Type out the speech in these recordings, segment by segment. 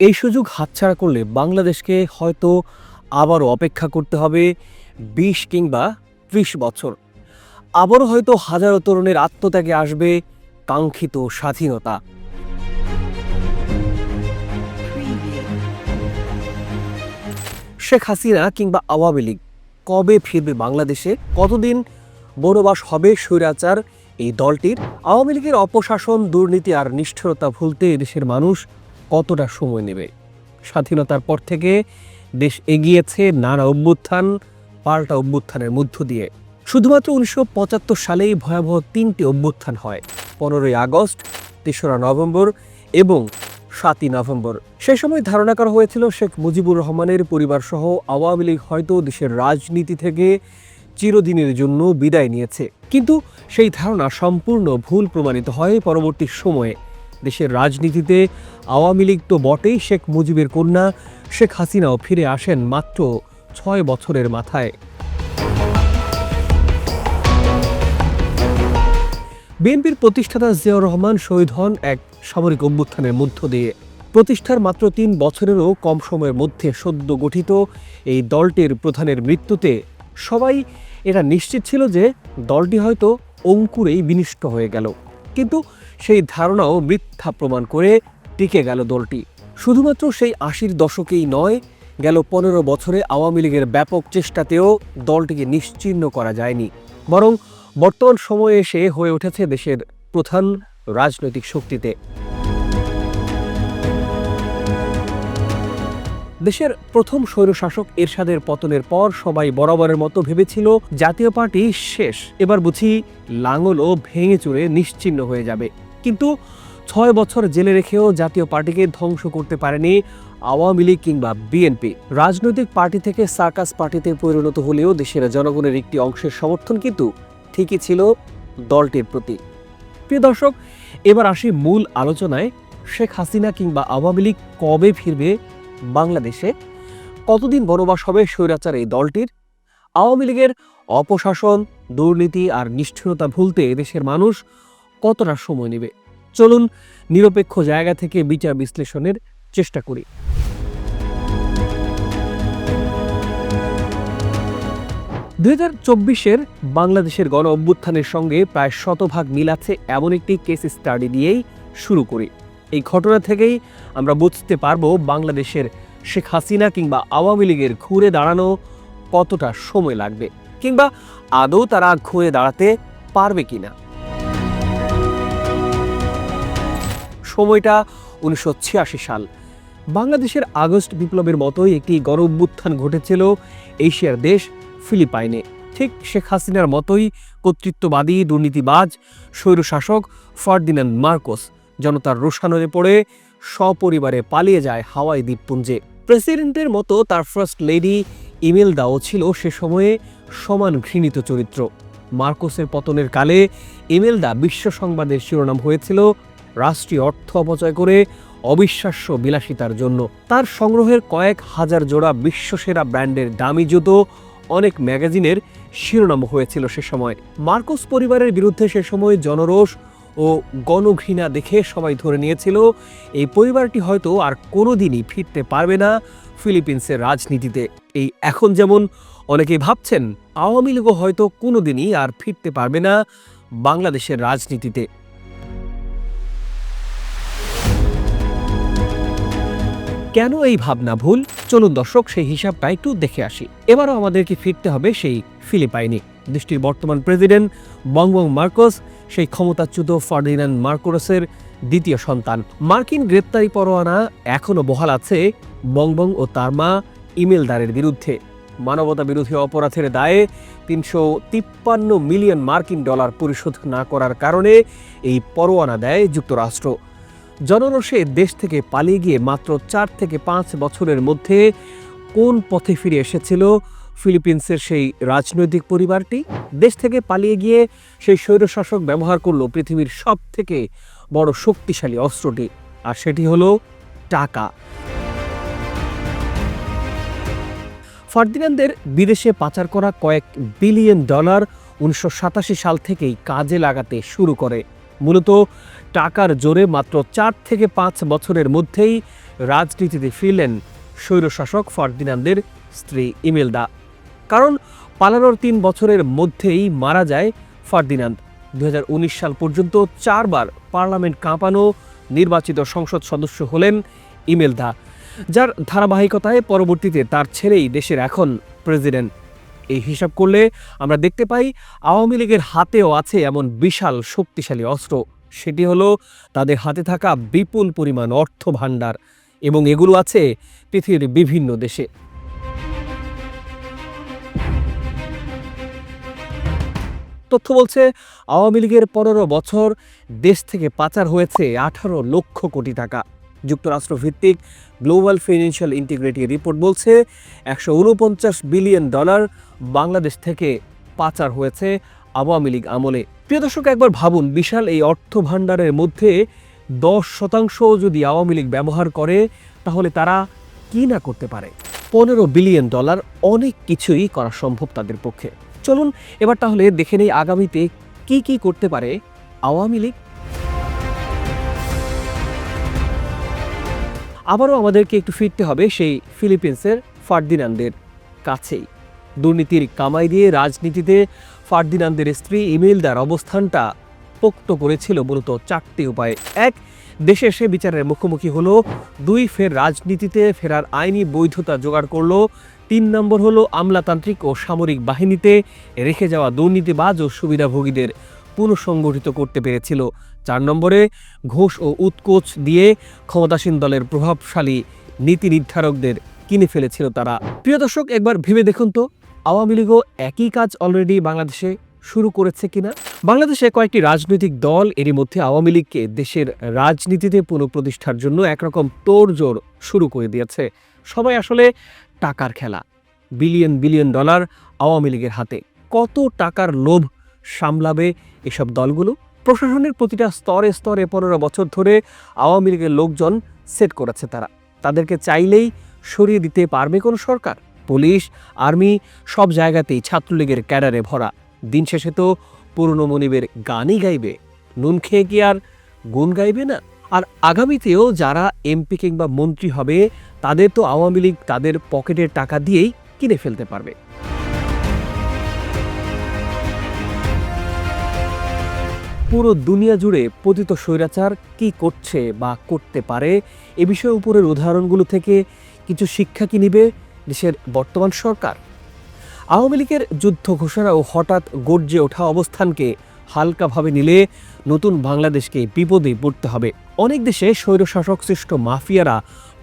এই সুযোগ হাতছাড়া করলে বাংলাদেশকে হয়তো আবারও অপেক্ষা করতে হবে বিশ কিংবা ত্রিশ বছর। আবারও হয়তো হাজারো তরুণের আত্মত্যাগে আসবে কাঙ্ক্ষিত স্বাধীনতা। শেখ হাসিনা কিংবা আওয়ামী লীগ কবে ফিরবে বাংলাদেশে? কতদিন বনবাস হবে স্বৈরাচার এই দলটির? আওয়ামী লীগের অপশাসন, দুর্নীতি আর নিষ্ঠুরতা ভুলতে দেশের মানুষ কতটা সময় নেবে? স্বাধীনতার পর থেকে দেশ এগিয়েছে নানা অভ্যুত্থান, পাল্টা অভ্যুত্থানের মধ্য দিয়ে। শুধুমাত্র উনিশশো পঁচাত্তর সালেই ভয়াবহ তিনটি অভ্যুত্থান হয়, পনেরোই আগস্ট, তেসরা নভেম্বর এবং সাতই নভেম্বর। সেই সময় ধারণা করা হয়েছিল শেখ মুজিবুর রহমানের পরিবারসহ আওয়ামী লীগ হয়তো দেশের রাজনীতি থেকে চিরদিনের জন্য বিদায় নিয়েছে। কিন্তু সেই ধারণা সম্পূর্ণ ভুল প্রমাণিত হয় পরবর্তী সময়ে। দেশের রাজনীতিতে আওয়ামী লীগ তো বটেই শেখ মুজিবের কন্যা। শেখ হাসিনাও ফিরে আসেন মাত্র ছয় বছরের মাথায়। বিএনপির প্রতিষ্ঠাতা জিয়াউর রহমান শহীদ হন এক সামরিক অভ্যুত্থানের মধ্য দিয়ে। প্রতিষ্ঠার মাত্র তিন বছরেরও কম সময়ের মধ্যে সদ্য গঠিত এই দলটির প্রধানের মৃত্যুতে সবাই এটা নিশ্চিত ছিল যে দলটি হয়তো অঙ্কুরেই বিনিষ্ট হয়ে গেল। কিন্তু সেই ধারণাও মিথ্যা প্রমাণ করে টিকে গেল দলটি। শুধুমাত্র সেই আশির দশকেই নয়, গেল পনেরো বছরে আওয়ামী লীগের ব্যাপক চেষ্টাতেও দলটিকে নিশ্চিহ্ন করা যায়নি। বরং বর্তমান সময়ে এসে হয়ে উঠেছে দেশের প্রধান রাজনৈতিক শক্তিতে। দেশের প্রথম স্বৈরশাসক এরশাদের পতনের পর সবাই বরাবরের মতো ভেবেছিল জাতীয় পার্টি শেষ। এবার বুঝি লাঙলও ভেঙে চুরে নিশ্চিহ্ন হয়ে যাবে। কিন্তু ছয় বছর জেলে রেখেও জাতীয় পার্টিকে ধ্বংস করতে পারেনি আওয়ামী লীগ কিংবা বিএনপি। রাজনৈতিক পার্টি থেকে সার্কাস পার্টিতে পরিণত হলেও দেশের জনগণের একটি অংশের সমর্থন কিন্তু ঠিকই ছিল দলটির প্রতি। প্রিয় দর্শক, এবার আসি মূল আলোচনায়। শেখ হাসিনা কিংবা আওয়ামী লীগ কবে ফিরবে বাংলাদেশে? কতদিন বনবাস হবে স্বৈরাচার এই দলটির? আওয়ামী লীগের অপশাসন, দুর্নীতি আর নিষ্ঠুরতা ভুলতে দেশের মানুষ কতটা সময় নেবে? চলুন নিরপেক্ষ জায়গা থেকে বিচার বিশ্লেষণের চেষ্টা করি। দুই হাজার চব্বিশের বাংলাদেশের গণ অভ্যুত্থানের সঙ্গে প্রায় শতভাগ মিল আছে এমন একটি কেস স্টাডি দিয়েই শুরু করি। এই ঘটনা থেকেই আমরা বুঝতে পারব বাংলাদেশের শেখ হাসিনা কিংবা আওয়ামী লীগের ঘুরে দাঁড়ানো কতটা সময় লাগবে কিংবা আদৌ তারা ঘুরে দাঁড়াতে পারবে কিনা। সময়টা উনিশশো ছিয়াশি সাল। বাংলাদেশের আগস্ট বিপ্লবের মতোই একটি গণ অভ্যুত্থান ঘটেছিল এশিয়ার দেশ ফিলিপাইনে। ঠিক শেখ হাসিনার মতোই কর্তৃত্ববাদী, দুর্নীতিবাজ, স্বৈরশাসক ফার্দিনান্দ মার্কোস জনতার রোষানলে পড়ে সপরিবারে পালিয়ে যায় হাওয়াই দ্বীপপুঞ্জে। প্রেসিডেন্টের মতো তার ফার্স্ট লেডি ইমেল দাও ছিল সে সময়ে সমান ঘৃণিত চরিত্র। মার্কোসের পতনের কালে ইমেলদা বিশ্ব সংবাদের শিরোনাম হয়েছিল রাষ্ট্রীয় অর্থ অপচয় করে অবিশ্বাস্য বিলাসিতার জন্য। তার সংগ্রহের কয়েক হাজার জোড়া বিশ্বসেরা ব্র্যান্ডের দামি জুতো অনেক ম্যাগাজিনের শিরোনাম হয়েছিল সে সময়। মার্কোস পরিবারের বিরুদ্ধে সে সময় জনরোষ ও গণঘৃণা দেখে সবাই ধরে নিয়েছিল, এই পরিবারটি হয়তো আর কোনোদিনই ফিরতে পারবে না ফিলিপিন্সের রাজনীতিতে। এই এখন যেমন অনেকেই ভাবছেন, আওয়ামী লীগও হয়তো কোনোদিনই আর ফিরতে পারবে না বাংলাদেশের রাজনীতিতে। কেন এই ভাবনা ভুল? চলুন দর্শক, সেই হিসাবটা একটু দেখে আসি। এবারও আমাদেরকে ফিরতে হবে সেই ফিলিপাইনে দেশটির বর্তমান প্রেসিডেন্ট বংবং মার্কোস, সেই ক্ষমতাচ্যুত ফার্ডিনান্ড মার্কোরসের দ্বিতীয় সন্তান। মার্কিন গ্রেপ্তারি পরোয়ানা এখনও বহাল আছে বংবং ও তার মা ইমেলদারের বিরুদ্ধে। মানবতা বিরোধী অপরাধের দায়ে তিনশো তিপ্পান্ন মিলিয়ন মার্কিন ডলার পরিশোধ না করার কারণে এই পরোয়ানা দেয় যুক্তরাষ্ট্র। জনরসে দেশ থেকে পালিয়ে গিয়ে মাত্র চার থেকে পাঁচ বছরের মধ্যে কোন পথে ফিরে এসেছিল ফিলিপিন্সের সেই রাজনৈতিক পরিবারটি? দেশ থেকে পালিয়ে গিয়ে সেই স্বৈরশাসক ব্যবহার করল পৃথিবীর সব থেকে বড় শক্তিশালী অস্ত্রটি, আর সেটি হলো টাকা। ফার্দিনান্দের বিদেশে পাচার করা কয়েক বিলিয়ন ডলার উনিশশো সাতাশি সাল থেকেই কাজে লাগাতে শুরু করে। মূলত টাকার জোরে মাত্র চার থেকে পাঁচ বছরের মধ্যেই রাজনীতিতে ফিরলেন স্বৈরশাসক ফার্দিনান্দের স্ত্রী ইমেলদা। কারণ পালানোর তিন বছরের মধ্যেই মারা যায় ফার্দিনান্দ। দু হাজার উনিশ সাল পর্যন্ত চারবার পার্লামেন্ট কাঁপানো নির্বাচিত সংসদ সদস্য হলেন ইমেলদা, যার ধারাবাহিকতায় পরবর্তীতে তার ছেলেই দেশের এখন প্রেসিডেন্ট। এই হিসাব করলে আমরা দেখতে পাই আওয়ামী লীগের হাতেও আছে এমন বিশাল শক্তিশালী অস্ত্র। সেটি হলো তাদের হাতে থাকা বিপুল পরিমাণ অর্থ ভাণ্ডার এবং এগুলো আছে পৃথিবীর বিভিন্ন দেশে। তথ্য বলছে, আওয়ামী লীগের পনেরো বছর দেশ থেকে পাচার হয়েছে আঠারো লক্ষ কোটি টাকা। যুক্তরাষ্ট্র ভিত্তিক গ্লোবাল ফিনান্সিয়াল ইন্টিগ্রিটি রিপোর্ট বলছে, একশো উনপঞ্চাশ বিলিয়ন ডলার বাংলাদেশ থেকে পাচার হয়েছে আওয়ামী লীগ আমলে। প্রিয় দর্শক, একবার ভাবুন, বিশাল এই অর্থ ভাণ্ডারের মধ্যে দশ শতাংশ যদি আওয়ামী লীগ ব্যবহার করে, তাহলে তারা কি না করতে পারে? পনেরো বিলিয়ন ডলার অনেক কিছুই করা সম্ভব তাদের পক্ষে। চলুন, এবার তাহলে দেখে নেই আগামীতে কি কি করতে পারে আওয়ামী লীগ। আবারও আমাদেরকে একটু ফিরতে হবে সেই ফিলিপিন্সের ফার্দিনান্দের কাছেই। দুর্নীতির কামাই দিয়ে রাজনীতিতে ফার্দিনান্দের স্ত্রী ইমেলদার অবস্থানটা পোক্ত করেছিল মূলত চারটি উপায়ে। এক, দেশে এসে বিচারের মুখোমুখি হলো। দুই, ফের রাজনীতিতে ফেরার আইনি বৈধতা জোগাড় করল। তিন নম্বর হলো আমলাতান্ত্রিক ও সামরিক বাহিনীতে রেখে যাওয়া দুর্নীতিবাজ ও সুবিধাভোগীদের পুনঃসংগঠিত করতে পেরেছিল। চার নম্বরে, ঘোষ ও উৎকোচ দিয়ে ক্ষমতাসীন দলের প্রভাবশালী নীতি নির্ধারকদের কিনে ফেলেছিল তারা। প্রিয় দর্শক, একবার ভেবে দেখুন তো। আওয়ামী লীগও একই কাজ অলরেডি বাংলাদেশে শুরু করেছে কিনা? বাংলাদেশে কয়েকটি রাজনৈতিক দল এরই মধ্যে আওয়ামী লীগকে দেশের রাজনীতিতে পুনঃপ্রতিষ্ঠার জন্য একরকম তোড়জোড় শুরু করে দিয়েছে। সবাই আসলে টাকার খেলা। বিলিয়ন বিলিয়ন ডলার আওয়ামী লীগের হাতে। কত টাকার লোভ সামলাবে এসব দলগুলো? প্রশাসনের প্রতিটা স্তরে স্তরে পনেরো বছর ধরে আওয়ামী লীগের লোকজন সেট করেছে তারা। তাদেরকে চাইলেই সরিয়ে দিতে পারবে কোন সরকার? পুলিশ, আর্মি সব জায়গাতেই ছাত্রলীগের ক্যাডারে ভরা। দিন শেষে তো পুরনো মনিবের গানই গাইবে। নুন খেয়ে কি আর গুণ গাইবে না? আর আগামীতেও যারা এমপি কিংবা মন্ত্রী হবে, তাদের তো আওয়ামী লীগ তাদের পকেটের টাকা দিয়েই কিনে ফেলতে পারবে। পুরো দুনিয়া জুড়ে পতিত স্বৈরাচার কি করছে বা করতে পারে, এ বিষয়ে উপরের উদাহরণগুলো থেকে কিছু শিক্ষা কি নিবে? দেশের বর্তমান সরকার। আওয়ামী লীগের যুদ্ধ ঘোষণা ও হঠাৎ গর্জে ওঠা অবস্থানকে হালকাভাবে নিলে নতুন বাংলাদেশকে বিপদে পড়তে হবে। অনেক দেশে স্বৈরশাসক সৃষ্ট মাফিয়ারা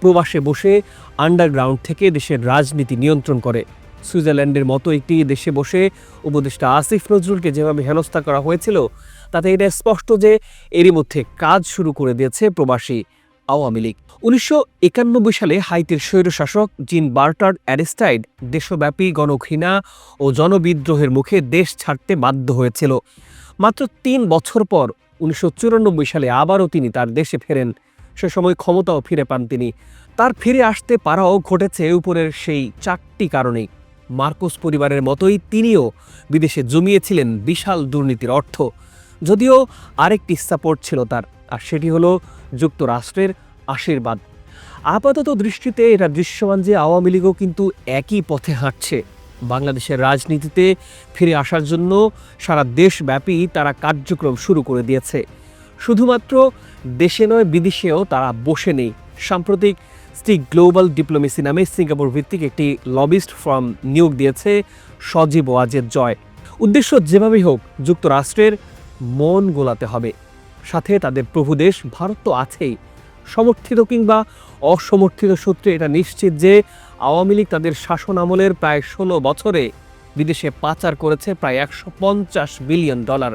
প্রবাসে বসে আন্ডারগ্রাউন্ড থেকে দেশের রাজনীতি নিয়ন্ত্রণ করে। সুইজারল্যান্ডের মতো একটি দেশে বসে উপদেষ্টা আসিফ নজরুলকে যেভাবে হেনস্থা করা হয়েছিল, তাতে এটা স্পষ্ট যে এরই মধ্যে কাজ শুরু করে দিয়েছে প্রবাসী। আওয়ামী লীগ। উনিশশো একানব্বই সালে হাইতির স্বৈরশাসক জিন বার্টার্ড অ্যারিস্টাইড দেশব্যাপী গণঘৃণা ও জনবিদ্রোহের মুখে দেশ ছাড়তে বাধ্য হয়েছিল। মাত্র তিন বছর পর উনিশশো চুরানব্বই সালে আবারও তিনি তার দেশে ফেরেন। সে সময় ক্ষমতাও ফিরে পান তিনি। তার ফিরে আসতে পারাও ঘটেছে উপরের সেই চারটি কারণেই। মার্কোস পরিবারের মতোই তিনিও বিদেশে জমিয়েছিলেন বিশাল দুর্নীতির অর্থ। যদিও আরেকটি সাপোর্ট ছিল তার। আর সেটি হলো যুক্তরাষ্ট্রের আশীর্বাদ। আপাতত দৃষ্টিতে এটা দৃশ্যমান যে আওয়ামী লীগও কিন্তু একই পথে হাঁটছে। বাংলাদেশের রাজনীতিতে ফিরে আসার জন্য সারা দেশব্যাপী তারা কার্যক্রম শুরু করে দিয়েছে। শুধুমাত্র দেশে নয়, বিদেশেও তারা বসে নেই। সাম্প্রতিক স্টিক গ্লোবাল ডিপ্লোমেসি নামে সিঙ্গাপুর ভিত্তিক একটি লবিস্ট ফার্ম নিয়োগ দিয়েছে সজীব ওয়াজের জয়। উদ্দেশ্য যেভাবেই হোক, যুক্তরাষ্ট্রের মন গোলাতে হবে। সাথে তাদের প্রভু দেশ ভারত তো আছেই। সমর্থিত কিংবা অসমর্থিত সূত্রে এটা নিশ্চিত যে আওয়ামী লীগ তাদের শাসন আমলের প্রায় ষোলো বছরে বিদেশে পাচার করেছে প্রায় একশো পঞ্চাশ বিলিয়ন ডলার।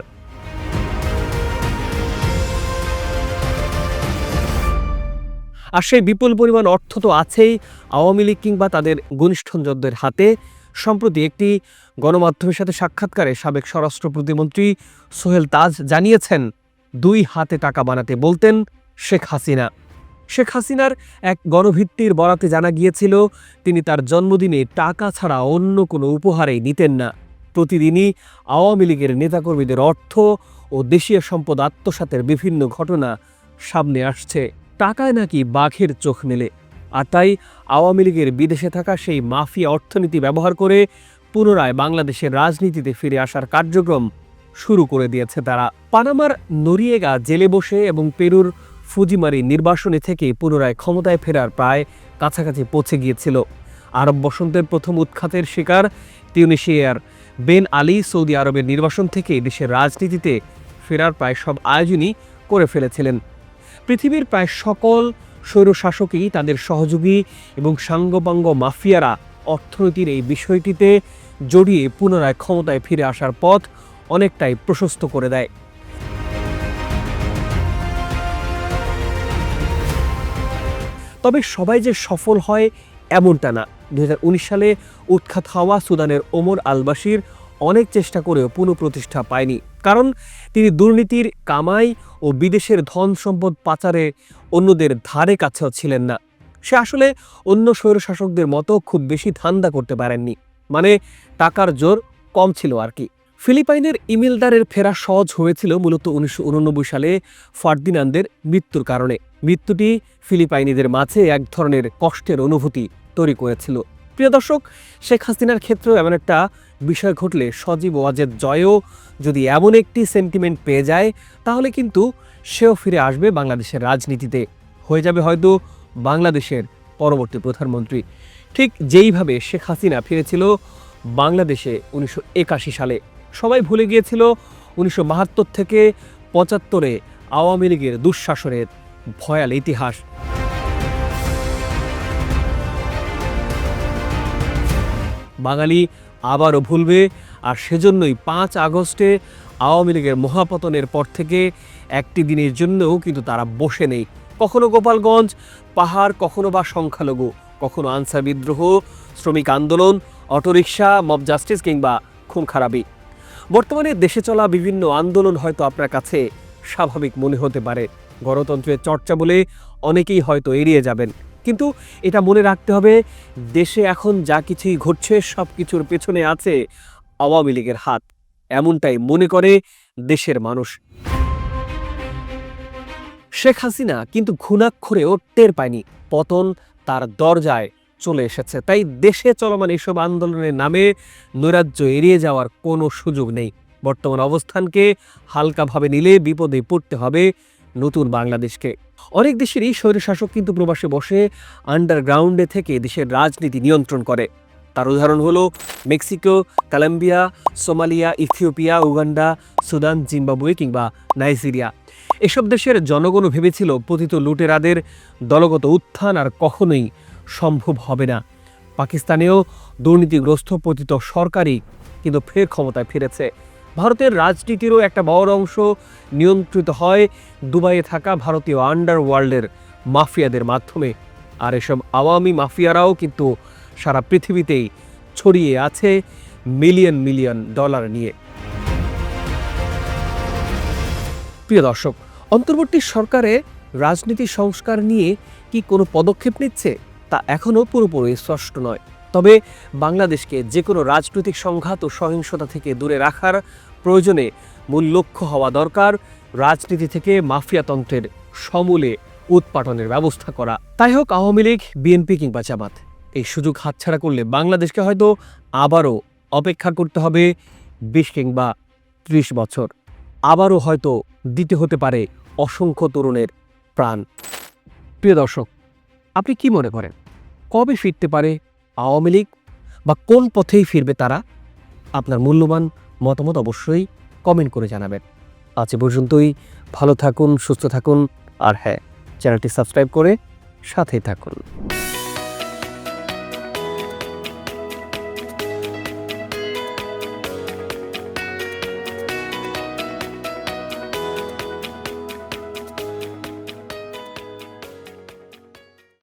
আর সেই বিপুল পরিমাণ অর্থ তো আছেই আওয়ামী লীগ কিংবা তাদের ঘনিষ্ঠজনদের হাতে। সম্প্রতি একটি গণমাধ্যমের সাথে সাক্ষাৎকারে সাবেক স্বরাষ্ট্র প্রতিমন্ত্রী সোহেল তাজ জানিয়েছেন দুই হাতে টাকা বানাতে বলতেন শেখ হাসিনা। শেখ হাসিনার এক গণভিত্তির বরাতে জানা গিয়েছিল, তিনি তার জন্মদিনে টাকা ছাড়া অন্য কোনো উপহারেই নিতেন না। প্রতিদিনই আওয়ামী লীগের নেতাকর্মীদের অর্থ ও দেশীয় সম্পদ আত্মসাতের বিভিন্ন ঘটনা সামনে আসছে। টাকায় নাকি বাঘের চোখ মেলে। আর তাই আওয়ামী লীগের বিদেশে থাকা সেই মাফিয়া অর্থনীতি ব্যবহার করে পুনরায় বাংলাদেশের রাজনীতিতে ফিরে আসার কার্যক্রম শুরু করে দিয়েছে তারা। পানামার নরিয়েগা জেলে বসে এবং পেরুর ফুজিমারি নির্বাসনে থেকে পুনরায় ক্ষমতায় ফেরার প্রায় কাছাকাছি পৌঁছে গিয়েছিল। আরব বসন্তের প্রথম উৎখাতের শিকার তিউনিশিয়ার বেন আলী সৌদি আরবের নির্বাসন থেকে দেশের রাজনীতিতে ফেরার প্রায় সব আয়োজনই করে ফেলেছিলেন। পৃথিবীর প্রায় সকল স্বৈরশাসকই তাদের সহযোগী এবং সাঙ্গপাঙ্গ মাফিয়ারা অর্থনীতির এই বিষয়টিতে জড়িয়ে পুনরায় ক্ষমতায় ফিরে আসার পথ অনেকটাই প্রশস্ত করে দেয়। তবে সবাই যে সফল হয় এমনটা না। দু হাজার উনিশ সালে উৎখাত হওয়া সুদানের ওমর আল বাশির অনেক চেষ্টা করেও পুনঃপ্রতিষ্ঠা পায়নি। কারণ তিনি দুর্নীতির কামাই ও বিদেশের ধন সম্পদ পাচারে অন্যদের ধারে কাছেও ছিলেন না। সে আসলে অন্য স্বৈরশাসকদের মতো খুব বেশি ধান্দা করতে পারেননি। মানে টাকার জোর কম ছিল আর কি। ফিলিপাইনের ইমিলদারের ফেরা সহজ হয়েছিল মূলত উনিশশো উননব্বই সালে ফার্দিনান্দের মৃত্যুর কারণে। মৃত্যুটি ফিলিপাইনিদের মাঝে এক ধরনের কষ্টের অনুভূতি তৈরি করেছিল। প্রিয় দর্শক, শেখ হাসিনার ক্ষেত্রেও এমন একটা বিষয় ঘটলে সজীব ওয়াজেদ জয়ও যদি এমন একটি সেন্টিমেন্ট পেয়ে যায়, তাহলে কিন্তু সেও ফিরে আসবে বাংলাদেশের রাজনীতিতে। হয়ে যাবে হয়তো বাংলাদেশের পরবর্তী প্রধানমন্ত্রী। ঠিক যেইভাবে শেখ হাসিনা ফিরেছিল বাংলাদেশে উনিশশো একাশি সালে। সবাই ভুলে গিয়েছিল উনিশশো বাহাত্তর থেকে পঁচাত্তরে আওয়ামী লীগের দুঃশাসনের ভয়াল ইতিহাস। বাঙালি আবারও ভুলবে আর সেজন্যই পাঁচ আগস্টে আওয়ামী লীগের মহাপতনের পর থেকে একটি দিনের জন্যও কিন্তু তারা বসে নেই। কখনো গোপালগঞ্জ, পাহাড়, কখনো বা সংখ্যালঘু, কখনো আনসার বিদ্রোহ, শ্রমিক আন্দোলন, অটোরিকশা, মব জাস্টিস কিংবা খুন খারাপি বর্তমানে দেশে চলা বিভিন্ন আন্দোলন হয়তো আপনার কাছে স্বাভাবিক মনে হতে পারে। গণতন্ত্রের চর্চা বলে অনেকেই হয়তো এড়িয়ে যাবেন। কিন্তু এটা মনে রাখতে হবে, দেশে এখন যা কিছুই ঘটছে সব কিছুর পেছনে আছে আওয়ামী লীগের হাত। এমনটাই মনে করে দেশের মানুষ। শেখ হাসিনা কিন্তু ঘুণাক্ষরেও টের পায়নি। পতন তার দরজায় চলে এসেছে। তাই দেশে চলমান এসব আন্দোলনের নামে নৈরাজ্য এড়িয়ে যাওয়ার কোনো সুযোগ নেই। বর্তমান অবস্থানকে হালকাভাবে নিলে বিপদে পড়তে হবে নতুন বাংলাদেশকে। অনেক দেশের দেশেরই স্বৈরশাসক কিন্তু প্রবাসে বসে আন্ডারগ্রাউন্ডে থেকে দেশের রাজনীতি নিয়ন্ত্রণ করে। তার উদাহরণ হলো Mexico, Colombia, Somalia, Ethiopia, Uganda, Sudan, Zimbabwe কিংবা নাইজেরিয়া। এসব দেশের জনগণও ভেবেছিল, পতিত লুটেরাদের দলগত উত্থান আর কখনোই সম্ভব হবে না। পাকিস্তানেও দুর্নীতিগ্রস্ত পতিত সরকারই কিন্তু ফের ক্ষমতায় ফিরেছে। ভারতের রাজনীতিরও একটা বড় অংশ নিয়ন্ত্রিত হয় দুবাইয়ে থাকা ভারতীয় আন্ডারওয়ার্ল্ডের মাফিয়াদের মাধ্যমে। আর এসব আওয়ামী মাফিয়ারাও কিন্তু সারা পৃথিবীতেই ছড়িয়ে আছে মিলিয়ন মিলিয়ন ডলার নিয়ে। প্রিয় দর্শক, অন্তর্বর্তী সরকারে রাজনীতি সংস্কার নিয়ে কি কোনো পদক্ষেপ নিচ্ছে? তা এখনও পুরোপুরি স্পষ্ট নয়। তবে বাংলাদেশকে যে কোনো রাজনৈতিক সংঘাত ও সহিংসতা থেকে দূরে রাখার প্রয়োজনে মূল লক্ষ্য হওয়া দরকার রাজনীতি থেকে মাফিয়াতন্ত্রের সমূলে উৎপাটনের ব্যবস্থা করা। তাই হোক, আওয়ামী লীগ, বিএনপি কিংবা জামাত, এই সুযোগ হাতছাড়া করলে বাংলাদেশকে হয়তো আবারও অপেক্ষা করতে হবে বিশ কিংবা ত্রিশ বছর। আবারও হয়তো দিতে হতে পারে অসংখ্য তরুণের প্রাণ। প্রিয় দর্শক, আপনি কি মনে করেন? কবে ফিরতে পারে আওয়ামী লীগ বা কোন পথেই ফিরবে তারা? আপনার মূল্যবান মতামত অবশ্যই কমেন্ট করে জানাবেন। আজ পর্যন্তই। ভালো থাকুন, সুস্থ থাকুন। আর হ্যাঁ চ্যানেলটি সাবস্ক্রাইব করে সাথেই থাকুন।